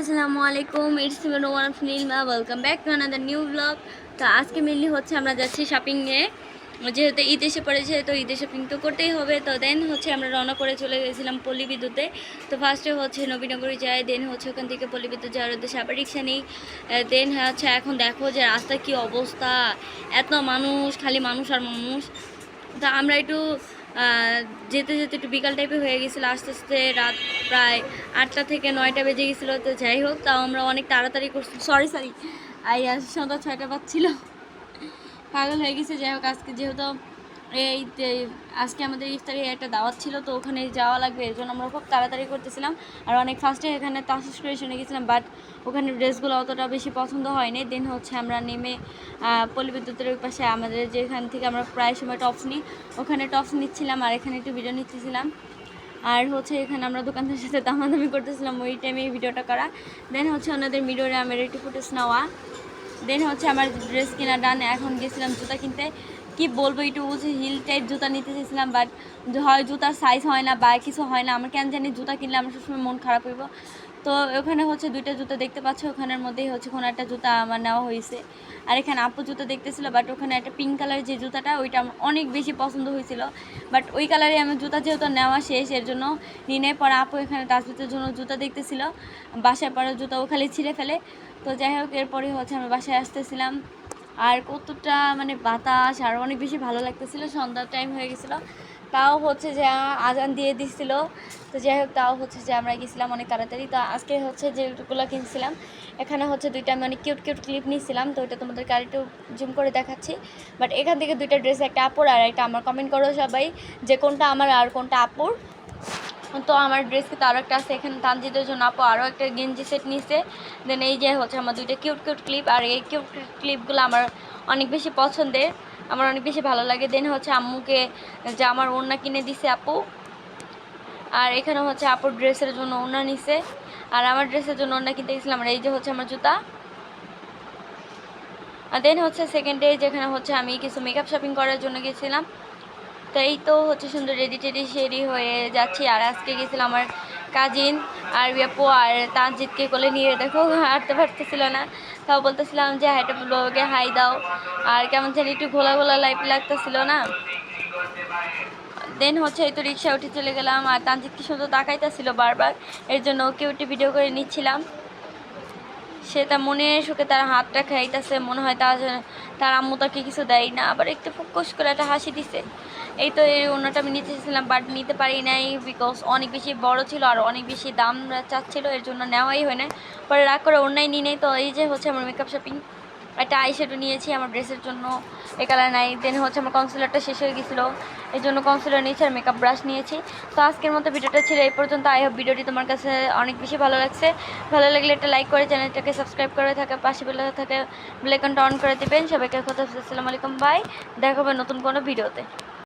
আসসালামু আলাইকুম it's one of Nilima welcome back to another new blog তো আজকে মেনলি হচ্ছে আমরা যাচ্ছি শপিংয়ে যেহেতু ঈদ এসে পড়েছে তো ঈদের শপিং তো করতেই হবে। তো দেন হচ্ছে আমরা রওনা করে চলে গেছিলাম পল্লী বিদ্যুতে। তো ফার্স্টে হচ্ছে নবীনগরী যাই দেন হচ্ছে ওখান থেকে পল্লী বিদ্যুৎ যাওয়ার উদ্দেশ্যে আবার রিক্সা নেই। দেন হচ্ছে এখন দেখো যে রাস্তার কী অবস্থা। এত মানুষ, খালি মানুষ আর মানুষ। তা আমরা একটু যেতে যেতে একটু বিকাল টাইপে হয়ে গেছিল, আস্তে আস্তে রাত প্রায় আটটা থেকে নয়টা বেজে গেছিল, তো যাই হোক, তাও আমরা অনেক তাড়াতাড়ি করছি। সরি সরি আই আজ সন্ধ্যা ছয়টা বাজছিল। পাগল হয়ে গেছে, যাই হোক, আজকে যেহেতু এই আজকে আমাদের ইফতারি একটা দাওয়াত ছিল, তো ওখানে যাওয়া লাগবে, এর জন্য আমরা খুব তাড়াতাড়ি করতেছিলাম। আর অনেক ফার্স্টে এখানে তাসিস ক্রিয়েশনে গেছিলাম বাট ওখানে ড্রেসগুলো অতটা বেশি পছন্দ হয়নি। দেন হচ্ছে আমরা নেমে পল্লী বিদ্যুতের ওই পাশে আমাদের যেখান থেকে আমরা প্রায় সময় টপস নিই, ওখানে টপস নিচ্ছিলাম আর এখানে একটু ভিডিও নিচ্ছিলাম। আর হচ্ছে এখানে আমরা দোকানদারের সাথে দামাদামি করতেছিলাম, ওই টাইমে ভিডিওটা করা। দেন হচ্ছে ওনাদের মিডোরে আমার একটু ফুটেজ নেওয়া। দেন হচ্ছে আমার ড্রেস কেনা ডান এখন গেছিলাম জুতা কিনতে। কি বলব, একটু বলছি হিল টাইপ জুতা নিতে চেয়েছিলাম বাট হয় জুতার সাইজ হয় না বা কিছু হয় না, আমার কেন জানি জুতা কিনলে আমার সবসময় মন খারাপ হইব। তো ওখানে হচ্ছে দুইটা জুতো দেখতে পাচ্ছ, ওখানের মধ্যেই হচ্ছে কোনো একটা জুতা আমার নেওয়া হয়েছে। আর এখানে আপু জুতো দেখতেছিল বাট ওখানে একটা পিঙ্ক কালারের যে জুতাটা, ওইটা আমার অনেক বেশি পছন্দ হয়েছিল। বাট ওই কালারে আমার জুতা যেহেতু নেওয়া শেষ, এর জন্য নিনে পরে আপু এখানে টাচবিতের জন্য জুতা দেখতেছিল বাসায় পরে জুতা ও খালি ছিঁড়ে ফেলে। তো যাই হোক এরপরে হচ্ছে আমি বাসায় আসতেছিলাম। আর কতটা মানে বাতাস আর অনেক বেশি ভালো লাগতেছিল, সন্ধ্যার টাইম হয়ে গেছিল। তাও হচ্ছে যে আজান দিয়ে দিছিল। তো যাই হোক, তাও হচ্ছে যে আমরা গেছিলাম অনেক তাড়াতাড়ি। তো আজকে হচ্ছে যেগুলো কিনছিলাম। এখানে হচ্ছে দুইটা আমি অনেক কিউট কিউট ক্লিপ নিয়েছিলাম তো ওইটা তোমাদের একটু জুম করে দেখাচ্ছি। বাট এখান থেকে দুইটা ড্রেস একটা আপুর আর একটা আমার। কমেন্ট করো সবাই যে কোনটা আমার আর কোনটা আপুর। তো আমার ড্রেস কিন্তু আরও একটা আছে, এখানে তানজিদের জন্য আপু আরও একটা গেঞ্জি সেট নিছে। দেন এই যে হচ্ছে আমার দুইটা কিউট কিউট ক্লিপ আর এই কিউট কিউট ক্লিপগুলো আমার অনেক বেশি পছন্দের, আমার অনেক বেশি ভালো লাগে। দেন হচ্ছে আম্মুকে যে আমার ওড়না কিনে দিছে আপু, আর এখানে হচ্ছে আপুর ড্রেসের জন্য ওড়না নিছে। আর আমার ড্রেসের জন্য ওড়না কিনতে গেছিলাম, আর এই যে হচ্ছে আমার জুতা। আর দেন হচ্ছে সেকেন্ড ডে যেখানে হচ্ছে আমি কিছু মেকআপ শপিং করার জন্য গেছিলাম। তো এই তো হচ্ছে সুন্দর রেডি টেডি সেরি হয়ে যাচ্ছি। আর আজকে গেছিলাম আমার কাজিন আর বিয়াপু আর তানজিৎকে কোলে নিয়ে দেখো, হাঁটতে পারতেছিল না। তাও বলতেছিলাম যে হাইটা ব্লগে হাই দাও। আর কেমন জানি একটু ঘোলা ঘোলা লাইফ লাগতেছিল না। দেন হচ্ছে এই তো রিক্সা উঠে চলে গেলাম। আর তানজিৎকে শুধু তাকাইতেছিল বারবার। এর জন্য ওকে উঠে ভিডিও করে নিচ্ছিলাম। সে তার মনে সুখে তার হাতটা খাইতেছে, মনে হয় তার তার আম্মু তাকে কিছু দেয় না, আবার একটু ফোকাস করে একটা হাসি দিছে। এই তো এই অন্যটা আমি নিতে চেয়েছিলাম বাট নিতে পারি নাই বিকজ অনেক বেশি বড় ছিল আর অনেক বেশি দাম চাচ্ছিল, এর জন্য নেওয়াই হয় না পরে রাগ করে অন্যায় নিয়ে নেই তো এই যে হচ্ছে আমার মেকআপ শপিং একটা আই শ্যাডো নিয়েছি আমার ড্রেসের জন্য। এ কালার নাই দেন হচ্ছে আমার কনসিলারটা শেষ হয়ে গেছিল। এই জন্য কনসিলার নিয়েছি আর মেকআপ ব্রাশ নিয়েছি। তো আজকের মতো ভিডিওটা ছিল এই পর্যন্ত। আই হোপ ভিডিওটি তোমার কাছে অনেক বেশি ভালো লাগছে। ভালো লাগলে একটা লাইক করে চ্যানেলটাকে সাবস্ক্রাইব করে থাকে, পাশে বেলা থাকে বেলাইকনটা অন করে দেবেন। সবাইকে কথা আসসালামু আলাইকুম বাই দেখা হবে নতুন কোনো ভিডিওতে